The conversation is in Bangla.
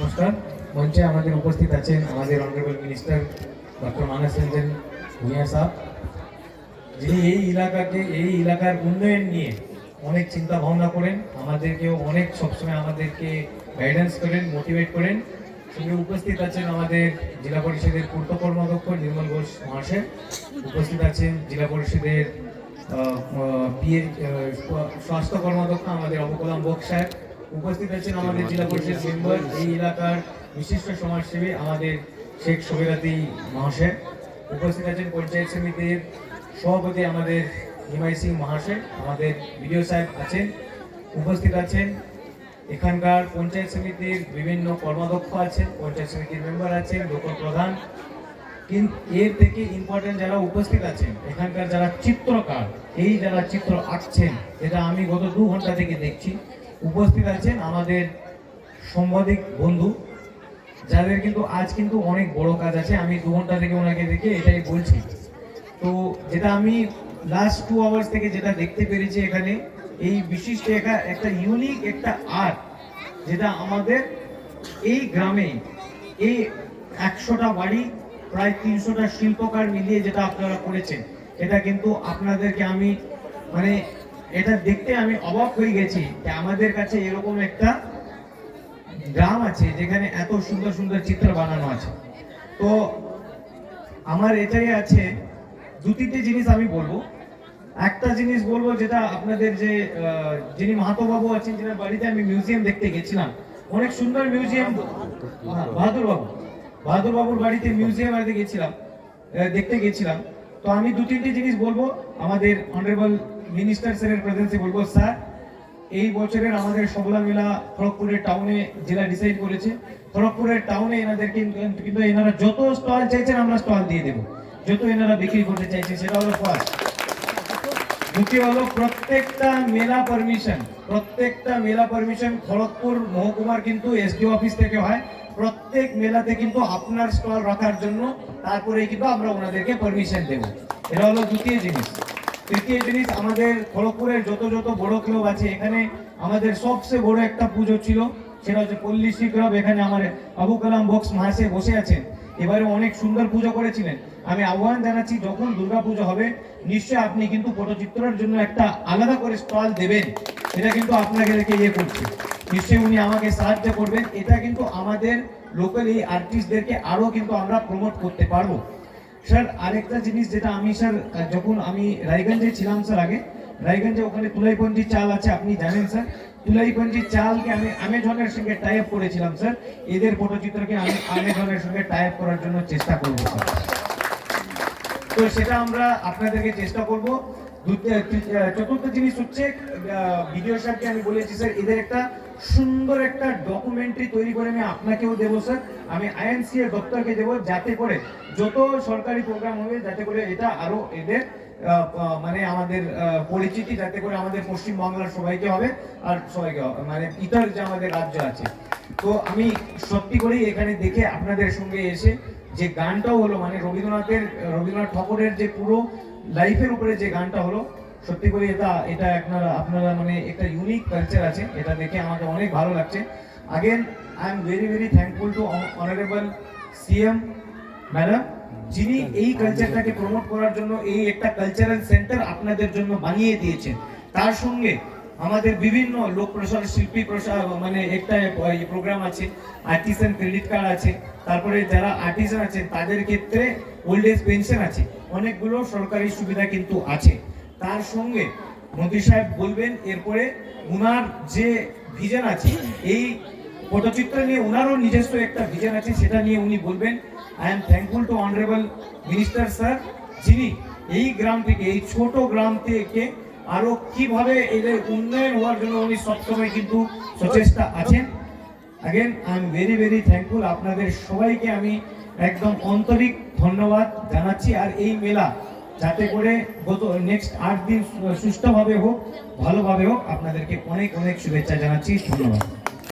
নমস্কার। মঞ্চে আমাদের উপস্থিত আছেন আমাদের honourable minister doctor Manas Ranjan Bhunia সাহেব যিনি এই এলাকাকে, এই এলাকার উন্নয়ন নিয়ে অনেক চিন্তা ভাবনা করেন, আমাদেরকেও অনেক সবসময় আমাদেরকে গাইডেন্স করেন মোটিভেট করেন। সঙ্গে উপস্থিত আছেন আমাদের জেলা পরিষদের পূর্ত কর্মাধ্যক্ষ নির্মল ঘোষ মহাশয়। উপস্থিত আছেন জেলা পরিষদের স্বাস্থ্য কর্মাধ্যক্ষ আমাদের অবকলাম বক সাহেব। উপস্থিত আছেন আমাদের জেলা পরিষদ মেম্বার। এই এলাকার বিশিষ্ট সমাজসেবী আমাদের শেখ সবিরাতি মহাশয়। উপস্থিত আছেন পঞ্চায়েত সমিতির সভাপতি আমাদের হিমাই সিং মহাশয়। আমাদের বিডিও সাহেব আছেন, উপস্থিত আছেন। এখানকার পঞ্চায়েত সমিতির বিভিন্ন কর্মাধ্যক্ষ আছেন, পঞ্চায়েত সমিতির মেম্বার আছেন, লোক প্রধান। কিন্তু এর থেকে ইম্পর্টেন্ট যারা উপস্থিত আছেন, এখানকার যারা চিত্রকার, এই যারা চিত্র আঁকছেন এটা আমি গত দু ঘণ্টা থেকে দেখছি উপস্থিত আছেন আমাদের সাংবাদিক বন্ধু, যাদের কিন্তু আজ কিন্তু অনেক বড় কাজ আছে, আমি দু ঘণ্টা থেকে ওনাকে দেখে এটাই বলছি। তো যেটা আমি লাস্ট টু আওয়ার্স থেকে যেটা দেখতে পেরেছি এখানে, এই বিশিষ্ট একা- একটা ইউনিক একটা আর্ট যেটা আমাদের এই গ্রামে এই একশোটা বাড়ি, প্রায় তিনশোটা শিল্পকার মিলিয়ে যেটা আপনারা করেছেন, এটা কিন্তু আপনাদেরকে আমি মানে এটা দেখতে আমি অবাক হয়ে গেছি যে আমাদের কাছে এরকম একটা গ্রাম আছে যেখানে এত সুন্দর সুন্দর চিত্র বানানো আছে। তো আমার এটাই আছে দু তিনটে জিনিস আমি বলব। একটা জিনিস বলব যেটা আপনাদের যে যিনি মাহাতো বাবু আছেন যেনার বাড়িতে আমি মিউজিয়াম দেখতে গেছিলাম অনেক সুন্দর মিউজিয়াম হ্যাঁ, বাহাদুর বাবু বাহাদুর বাবুর বাড়িতে মিউজিয়াম বাড়িতে গেছিলাম দেখতে গেছিলাম। তো আমি দু তিনটে জিনিস বলব আমাদের অনারেবল মিনিস্টার স্যারের প্রেজেন্সে বলব, স্যার, এই বছরের আমাদের সবলা মেলা খড়গপুরের টাউনে জেলা ডিসাইড করেছে। খড়গপুরের টাউনে এনাদের কিন্তু এনারা যত স্টল চাইছেন, আমরা স্টল দিয়ে দেবো। যত এনারা বিক্রি করতে চাইছে সেটা হলো ফার্স্ট দ্বিতীয় হলো প্রত্যেকটা মেলা পারমিশন প্রত্যেকটা মেলা পারমিশন খড়গপুর মহকুমার কিন্তু এসডিও অফিস থেকে হয়। প্রত্যেক মেলাতে কিন্তু আপনার স্টল রাখার জন্য তারপরে কিন্তু আমরা ওনাদেরকে পারমিশন দেবো। এটা হলো দ্বিতীয় জিনিস। তৃতীয় জিনিস, আমাদের খড়গপুরের যত যত বড় ক্লাব আছে, এখানে আমাদের সবচেয়ে বড় একটা পুজো ছিল, সেটা হচ্ছে পল্লীশ্রী ক্লাব, এখানে আমার আবু কালাম বক্স মাসে বসে আছেন। এবারে অনেক সুন্দর পুজো করেছিলেন। আমি আহ্বান জানাচ্ছি, যখন দুর্গা পুজো হবে, নিশ্চয়ই আপনি কিন্তু পটচিত্রের জন্য একটা আলাদা করে স্টল দেবেন। এটা কিন্তু আপনাকে দেখে ইয়ে করছি। নিশ্চয়ই উনি আমাকে সাহায্য করবেন। এটা কিন্তু আমাদের লোকাল এই আর্টিস্টদেরকে আরও কিন্তু আমরা প্রমোট করতে পারব। স্যার, আরেকটা জিনিস যেটা আমি, স্যার, যখন আমি রায়গঞ্জে ছিলাম, স্যার, আগে, রায়গঞ্জে ওখানে তুলাইপঞ্জি চাল আছে, আপনি জানেন, স্যার। তুলাইপঞ্জি চালকে আমি আমেজনের সঙ্গে টাই আপ করেছিলাম, স্যার। এদের পটচিত্রকে আমি আমেজনের সঙ্গে টাই আপ করার জন্য চেষ্টা করব, স্যার। তো সেটা আমরা আপনাদেরকে চেষ্টা করব। চতুর্থ জিনিস হচ্ছে ভিডিও সাহেবকে আমি বলেছি, স্যার, এদের একটা সুন্দর একটা ডকুমেন্টারি তৈরি করে আমি আপনাকেও দেবো স্যার আমি আইএনসি এর দপ্তরকে দেবো যাতে করে যত সরকারি প্রোগ্রাম হবে, যাতে করে এটা আরও এদের মানে আমাদের পরিচিতি যাতে করে আমাদের পশ্চিম বাংলার সবাইকে হবে আর সবাইকে। মানে ইতর যে আমাদের রাজ্য আছে তো আমি সত্যি করেই এখানে দেখে আপনাদের সঙ্গে এসে যে গানটাও হলো মানে রবীন্দ্রনাথের, রবীন্দ্রনাথ ঠাকুরের যে পুরো লাইফের উপরে যে গানটা হলো সত্যি করে এটা এটা আপনারা আপনারা মানে একটা ইউনিক কালচার আছে, এটা দেখে আমাকে অনেক ভালো লাগছে। Again I am very very thankful to honourable CM madam যিনি এই কালচারটাকে প্রমোট করার জন্য এই একটা কালচারাল সেন্টার আপনাদের জন্য বানিয়ে দিয়েছেন। তার সঙ্গে আমাদের বিভিন্ন লোক প্রসার শিল্পী প্রসার মানে একটা প্রোগ্রাম আছে আর্টিসান ক্রেডিট কার্ড আছে, তারপরে যারা আর্টিসান আছেন, তাদের ক্ষেত্রে ওল্ড এজ পেনশন আছে, অনেকগুলো সরকারি সুবিধা কিন্তু আছে। তার সঙ্গে মন্ত্রী সাহেব বলবেন, এরপরে উনার যে ভিজন আছে, এই পটচিত্র নিয়ে ওনারও নিজস্ব একটা ভিজন আছে, সেটা নিয়ে উনি বলবেন। I am thankful to honourable minister sir যিনি এই গ্রাম থেকে, এই ছোট গ্রাম থেকে আরও কীভাবে এদের উন্নয়ন হওয়ার জন্য উনি সবসময় কিন্তু সচেষ্টা আছেন। Again I am very very thankful আপনাদের সবাইকে আমি একদম আন্তরিক ধন্যবাদ জানাচ্ছি। আর এই মেলা যাতে করে গত নেক্সট আট দিন সুস্থভাবে হোক, ভালোভাবে হোক, আপনাদেরকে অনেক অনেক শুভেচ্ছা জানাচ্ছি। ধন্যবাদ।